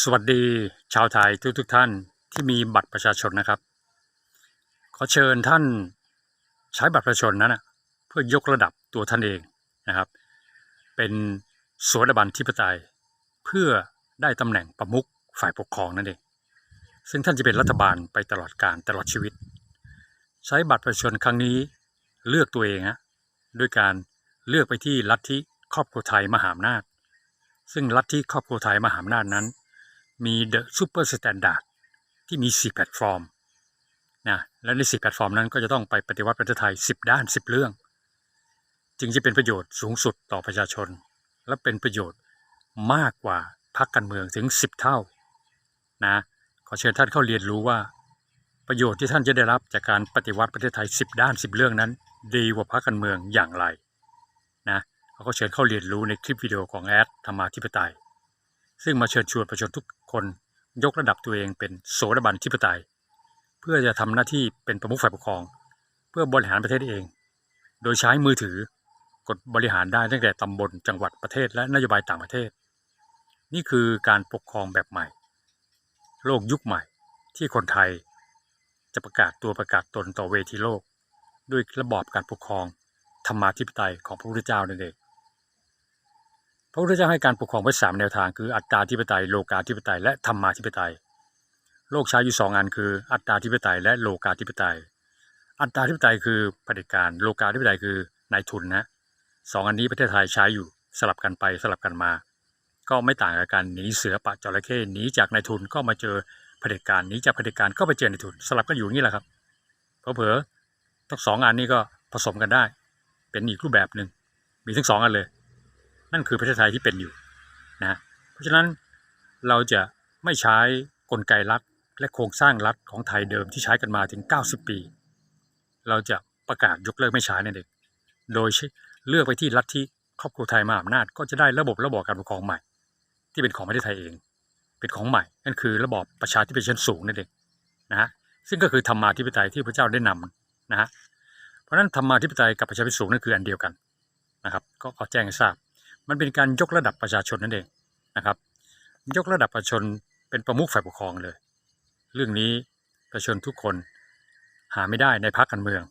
สวัสดีชาวไทยทุกทุกท่านที่มีบัตรประชาชนนะครับ ขอเชิญท่านใช้บัตรประชาชนนั้นนะเพื่อยกระดับตัวท่านเองนะครับ เป็นสวดบันทิปไตย เพื่อได้ตำแหน่งประมุขฝ่ายปกครองนั่นเอง ซึ่งท่านจะเป็นรัฐบาลไปตลอดการตลอดชีวิต ใช้บัตรประชาชนครั้งนี้เลือกตัวเองฮะด้วยการเลือกไปที่ลัทธิครอบครัวไทยมหาอำนาจ ซึ่งลัทธิครอบครัวไทยมหาอำนาจนั้น มี The Super Standard ที่มี 4 แพลตฟอร์มนะและใน 4 แพลตฟอร์มนั้นก็จะต้องไปปฏิวัติประเทศไทย 10 ด้าน 10 เรื่อง จึงจะเป็นประโยชน์สูงสุดต่อประชาชน และเป็นประโยชน์มากกว่าพรรคการเมืองถึง 10 เท่านะขอเชิญท่านเข้าเรียนรู้ว่า ประโยชน์ที่ท่านจะได้รับจากการปฏิวัติประเทศไทย 10 ด้าน 10 เรื่องนั้น ดีกว่าพรรคการเมืองอย่างไรนะเขาก็เชิญเข้าเรียนรู้ในคลิปวิดีโอของแอดธรรมาธิปไตย ซึ่งมาเชิญชวนประชาชนทุก คนยกระดับตัวเองเป็นโสดาบันทิปไตย เพื่อจะทำหน้าที่เป็นประมุขฝ่ายปกครอง เพื่อบริหารประเทศเอง โดยใช้มือถือกดบริหารได้ตั้งแต่ตำบลจังหวัดประเทศและนโยบายต่างประเทศ นี่คือการปกครองแบบใหม่ โลกยุคใหม่ที่คนไทยจะประกาศตัวประกาศตนต่อเวทีโลก ด้วยระบอบการปกครองธรรมาธิปไตยของพระพุทธเจ้านั่นเอง พระพุทธเจ้าให้การปกครองไว้สามแนวทางคืออัตตาธิปไตยโลกาธิปไตย และธรรมาธิปไตย โลกใช้อยู่สองอันคือ อัตตาธิปไตย และโลกาธิปไตย อัตตาธิปไตยคือเผด็จการโลกาธิปไตยคือนายทุนนะสองอันนี้ประเทศไทยใช้อยู่สลับกันไปสลับกันมา ก็ไม่ต่างกับการหนีเสือปะจระเข้หนีจากนายทุนก็มาเจอเผด็จการหนีจากเผด็จการก็ไปเจอนายทุน สลับกันอยู่นี้แหละครับเผลอๆทั้งสองอันนี้ก็ผสมกันได้ เป็นอีกรูปแบบหนึ่งมีทั้งสองอันเลย นั่นคือประเทศไทยที่เป็นอยู่นะเพราะฉะนั้นเราจะไม่ใช้กลไกรัฐและโครงสร้างรัฐของไทยเดิมที่ใช้กันมาถึง 90 ปี เราจะประกาศยกเลิกไม่ใช้นั่นเองโดยเลือกไปที่รัฐที่ครอบครัวไทยมาอำนาจก็จะได้ระบบระบอบการปกครองใหม่ ที่เป็นของประเทศไทยเอง เป็นของใหม่นั่นคือระบอบประชาธิปไตยชั้นสูงนั่นเองนะฮะซึ่งก็คือธรรมาธิปไตยที่พระเจ้าได้นำนะฮะเพราะฉะนั้นธรรมาธิปไตยกับประชาธิปไตยสูงนั่นคืออันเดียวกันนะครับ ก็ขอแจ้งให้ทราบ มันเป็นการยกระดับประชาชนนั่นเองนะครับ ยกระดับประชาชนเป็นประมุขฝ่ายปกครองเลย เรื่องนี้ประชาชนทุกคนหาไม่ได้ในพรรคการเมือง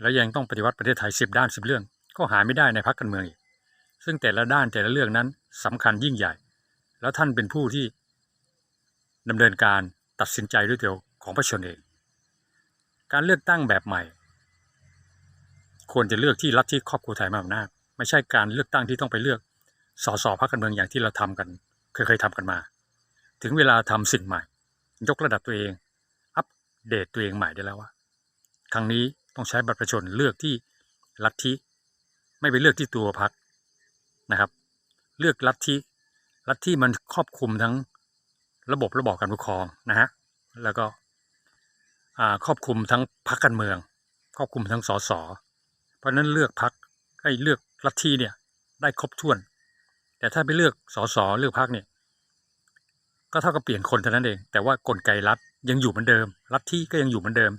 แล้วยังต้องปฏิวัติประเทศไทยสิบด้านสิบเรื่อง ก็หาไม่ได้ในพรรคการเมืองอีกซึ่งแต่ละด้านแต่ละเรื่องนั้นสำคัญยิ่งใหญ่ แล้วท่านเป็นผู้ที่ดำเนินการตัดสินใจด้วยตัวของประชาชนเอง การเลือกตั้งแบบใหม่ ควรจะเลือกที่รัฐที่ครอบครัวไทยมาอำนาจ ไม่ใช่การเลือกตั้งที่ต้องไปเลือกสสพรรคการเมืองอย่างที่เราทำกัน เคยเคยทำกันมา ถึงเวลาทำสิ่งใหม่ ยกระดับตัวเอง อัปเดตตัวเองใหม่ได้แล้วว่าครั้งนี้ต้องใช้บัตรประชาชนเลือกที่ลัทธิ ไม่ไปเลือกที่ตัวพรรคนะครับ เลือกลัทธิลัทธิมันครอบคลุมทั้งระบบระบอบการปกครองนะฮะแล้วก็อ่าครอบคลุมทั้งพรรคการเมือง ครอบคลุมทั้งสสเพราะฉะนั้นเลือกพรรคให้เลือก ลัทธิเนี่ยได้ครบถ้วน แต่ถ้าไปเลือกสสเลือกพรรคเนี่ยก็เท่ากับเปลี่ยนคนเท่านั้นเอง แต่ว่ากลไกรัฐยังอยู่เหมือนเดิมลัฐทธิก็ยังอยู่เหมือนเดิม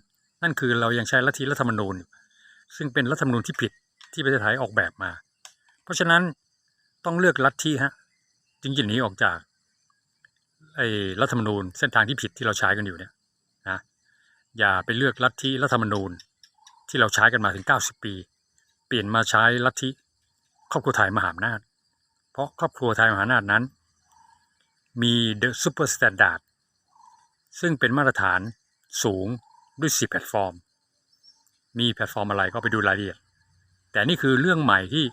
นั่นคือเรายังใช้ลัฐทธิรัฐธรรมนูญ ซึ่งเป็นรัฐธรรมนูญที่ผิดที่ประเทศไทยออกแบบมา เพราะฉะนั้นต้องเลือกลัฐทธิฮะจึงจะหนีออกจากไอ้รัฐธรรมนูญเส้นทางที่ผิดที่เราใช้กันอยู่เนี่ยนะอย่าไปเลือกลัฐทธิรัฐธรรมนูญที่เราใช้กันมาถึง 90 ปี เปลี่ยนมาใช้ลัฐทธิ ครอบครัวไทยมหาอำนาจ เพราะครอบครัวไทยมหาอำนาจนั้น มี The Super Standard ซึ่งเป็นมาตรฐานสูงด้วย4แพลตฟอร์ม มีแพลตฟอร์มอะไรก็ไปดูรายละเอียด แต่นี่คือเรื่องใหม่ที่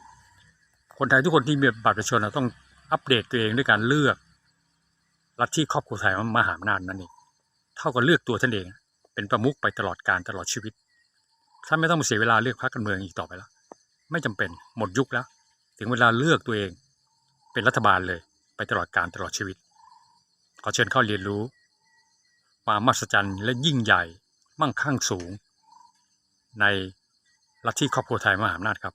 คนไทยทุกคนที่มีบัตรประชาชนต้องอัปเดตตัวเองด้วยการเลือกลัทธิครอบครัวไทยมหาอำนาจนั่นเองเท่ากับเลือกตัวท่านเอง เป็นประมุขไปตลอดการตลอดชีวิตท่านไม่ต้องเสียเวลาเลือกพรรคการเมืองอีกต่อไปแล้ว ไม่จำเป็นหมดยุคแล้ว ถึงเวลาเลือกตัวเองเป็นรัฐบาลเลย ไปตลอดการตลอดชีวิต ขอเชิญเข้าเรียนรู้ ความมหัศจรรย์และยิ่งใหญ่มั่งคั่งสูง ในลัทธิครอบครัวไทยมหาอำนาจครับ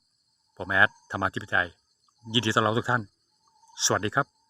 ผมแอดธรรมาธิปไตยยินดีต้อนรับทุกท่าน สวัสดีครับ